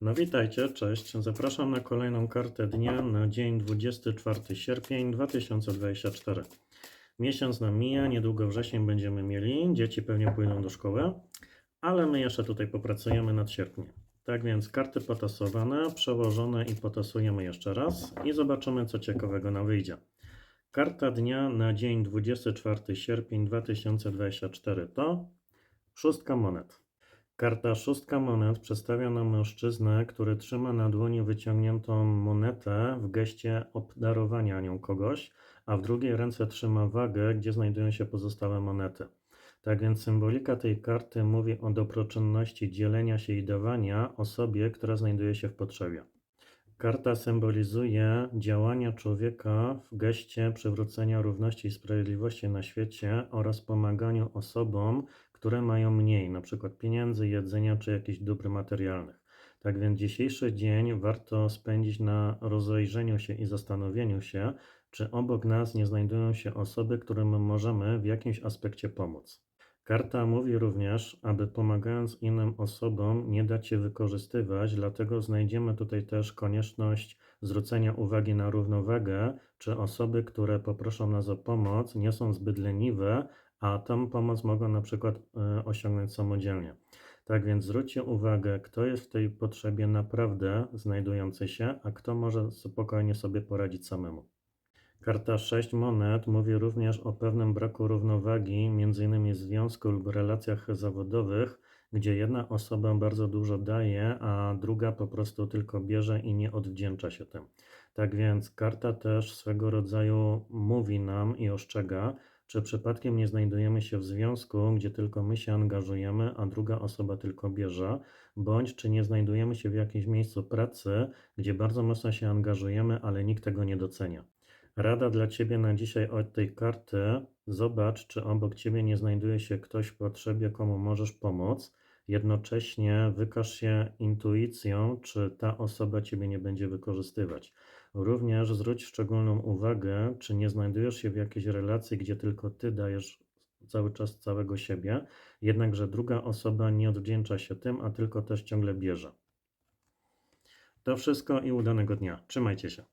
No witajcie, cześć. Zapraszam na kolejną kartę dnia na dzień 24 sierpień 2024. Miesiąc nam mija, niedługo wrzesień będziemy mieli, dzieci pewnie pójdą do szkoły, ale my jeszcze tutaj popracujemy nad sierpniem. Tak więc karty potasowane, przełożone i potasujemy jeszcze raz i zobaczymy co ciekawego nam wyjdzie. Karta dnia na dzień 24 sierpień 2024 to szóstka monet. Karta szóstka monet przedstawia nam mężczyznę, który trzyma na dłoni wyciągniętą monetę w geście obdarowania nią kogoś, a w drugiej ręce trzyma wagę, gdzie znajdują się pozostałe monety. Tak więc symbolika tej karty mówi o dobroczynności dzielenia się i dawania osobie, która znajduje się w potrzebie. Karta symbolizuje działania człowieka w geście przywrócenia równości i sprawiedliwości na świecie oraz pomaganiu osobom, które mają mniej, np. pieniędzy, jedzenia czy jakichś dóbr materialnych. Tak więc dzisiejszy dzień warto spędzić na rozejrzeniu się i zastanowieniu się, czy obok nas nie znajdują się osoby, którym możemy w jakimś aspekcie pomóc. Karta mówi również, aby pomagając innym osobom nie dać się wykorzystywać, dlatego znajdziemy tutaj też konieczność zwrócenia uwagi na równowagę, czy osoby, które poproszą nas o pomoc, nie są zbyt leniwe, a tą pomoc mogą na przykład e, osiągnąć samodzielnie. Tak więc zwróćcie uwagę, kto jest w tej potrzebie naprawdę znajdujący się, a kto może spokojnie sobie poradzić samemu. Karta 6 monet mówi również o pewnym braku równowagi, m.in. w związku lub relacjach zawodowych, gdzie jedna osoba bardzo dużo daje, a druga po prostu tylko bierze i nie odwdzięcza się tym. Tak więc karta też swego rodzaju mówi nam i ostrzega, czy przypadkiem nie znajdujemy się w związku, gdzie tylko my się angażujemy, a druga osoba tylko bierze, bądź czy nie znajdujemy się w jakimś miejscu pracy, gdzie bardzo mocno się angażujemy, ale nikt tego nie docenia. Rada dla Ciebie na dzisiaj od tej karty. Zobacz, czy obok Ciebie nie znajduje się ktoś w potrzebie, komu możesz pomóc. Jednocześnie wykaż się intuicją, czy ta osoba Ciebie nie będzie wykorzystywać. Również zwróć szczególną uwagę, czy nie znajdujesz się w jakiejś relacji, gdzie tylko Ty dajesz cały czas całego siebie, jednakże druga osoba nie odwdzięcza się tym, a tylko też ciągle bierze. To wszystko i udanego dnia. Trzymajcie się.